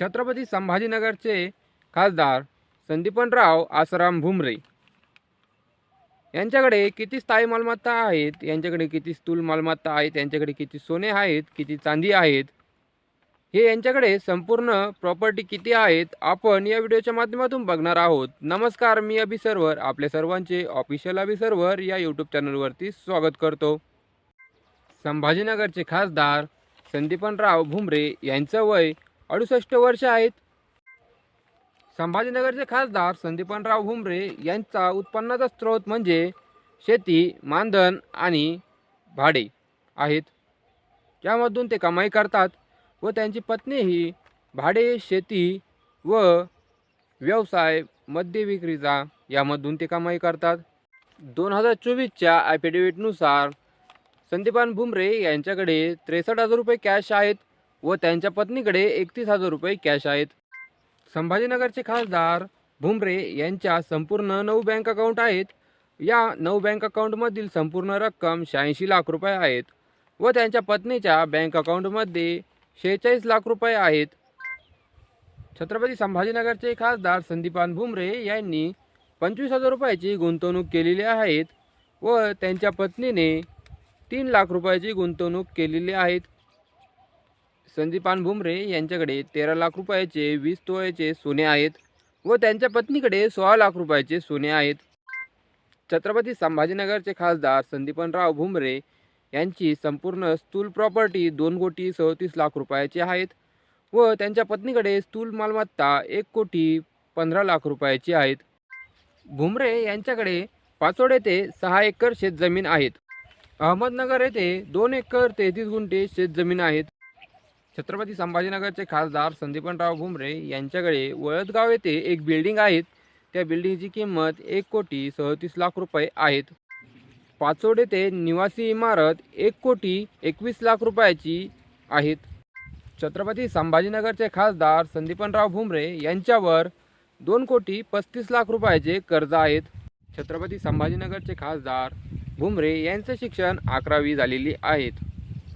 छत्रपती संभाजीनगरचे खासदार संदीपनराव आसाराम भुमरे. यांच्याकडे किती स्थायी मालमत्ता आहेत? यांच्याकडे किती स्थूल मालमत्ता आहेत? यांच्याकडे किती सोने आहेत? किती चांदी आहेत? हे यांच्याकडे संपूर्ण प्रॉपर्टी किती आहेत? आपण या व्हिडिओच्या माध्यमातून बघणार आहोत. नमस्कार मी अभि सर्वर. आपल्या सर्वांचे ऑफिशियल अभि सर्वर या यूट्यूब चॅनलवरती स्वागत करतो. संभाजीनगरचे खासदार संदीपनराव भुमरे यांचं वय अडुसष्ट वर्ष आहेत. संभाजीनगरचे खासदार संदीपनराव भुमरे यांचा उत्पन्नाचा स्रोत म्हणजे शेती मानधन आणि भाडे आहेत. त्यामधून ते कमाई करतात व त्यांची पत्नीही भाडे शेती व व्यवसाय मद्य विक्रीचा यामधून ते कमाई करतात. दोन हजार चोवीसच्या ॲफिडेविटनुसार संदीपान भुमरे यांच्याकडे त्रेसष्ट हजार रुपये कॅश आहेत. व त्यांच्या पत्नीकडे एकतीस हजार रुपये कॅश आहेत. संभाजीनगरचे खासदार भुमरे यांच्या संपूर्ण नऊ बँक अकाउंट आहेत. या नऊ बँक अकाउंटमधील संपूर्ण रक्कम शहाऐंशी लाख रुपये आहेत व त्यांच्या पत्नीच्या बँक अकाउंटमध्ये शेहेचाळीस लाख रुपये आहेत. छत्रपती संभाजीनगरचे खासदार संदीपान भुमरे यांनी पंचवीस हजार रुपयाची गुंतवणूक केलेली आहेत व त्यांच्या पत्नीने तीन लाख रुपयाची गुंतवणूक केलेली आहेत. संदीपान भुमरे यांच्याकडे तेरा लाख रुपयाचे वीस तोळ्याचे सोने आहेत व त्यांच्या पत्नीकडे सोळा लाख रुपयाचे सोने आहेत. छत्रपती संभाजीनगरचे खासदार संदीपनराव भुमरे यांची संपूर्ण स्थूल प्रॉपर्टी दोन कोटी सदतीस लाख रुपयाची आहेत व त्यांच्या पत्नीकडे स्थूल मालमत्ता एक कोटी पंधरा लाख रुपयाची आहेत. भुमरे यांच्याकडे पाचोड येथे सहा एकर शेतजमीन आहेत. अहमदनगर येथे दोन एकर तेहतीस गुंठे शेतजमीन आहेत. छत्रपती संभाजीनगरचे खासदार संदीपनराव भुमरे यांच्याकडे वळदगाव येथे एक बिल्डिंग आहेत. त्या बिल्डिंगची किंमत एक कोटी सदतीस लाख रुपये आहेत. पाचोड येथे निवासी इमारत एक कोटी एकवीस लाख रुपयाची आहेत. छत्रपती संभाजीनगरचे खासदार संदीपनराव भुमरे यांच्यावर दोन कोटी पस्तीस लाख रुपयाचे कर्ज आहेत. छत्रपती संभाजीनगरचे खासदार भुमरे यांचं शिक्षण अकरावी झालेली आहेत.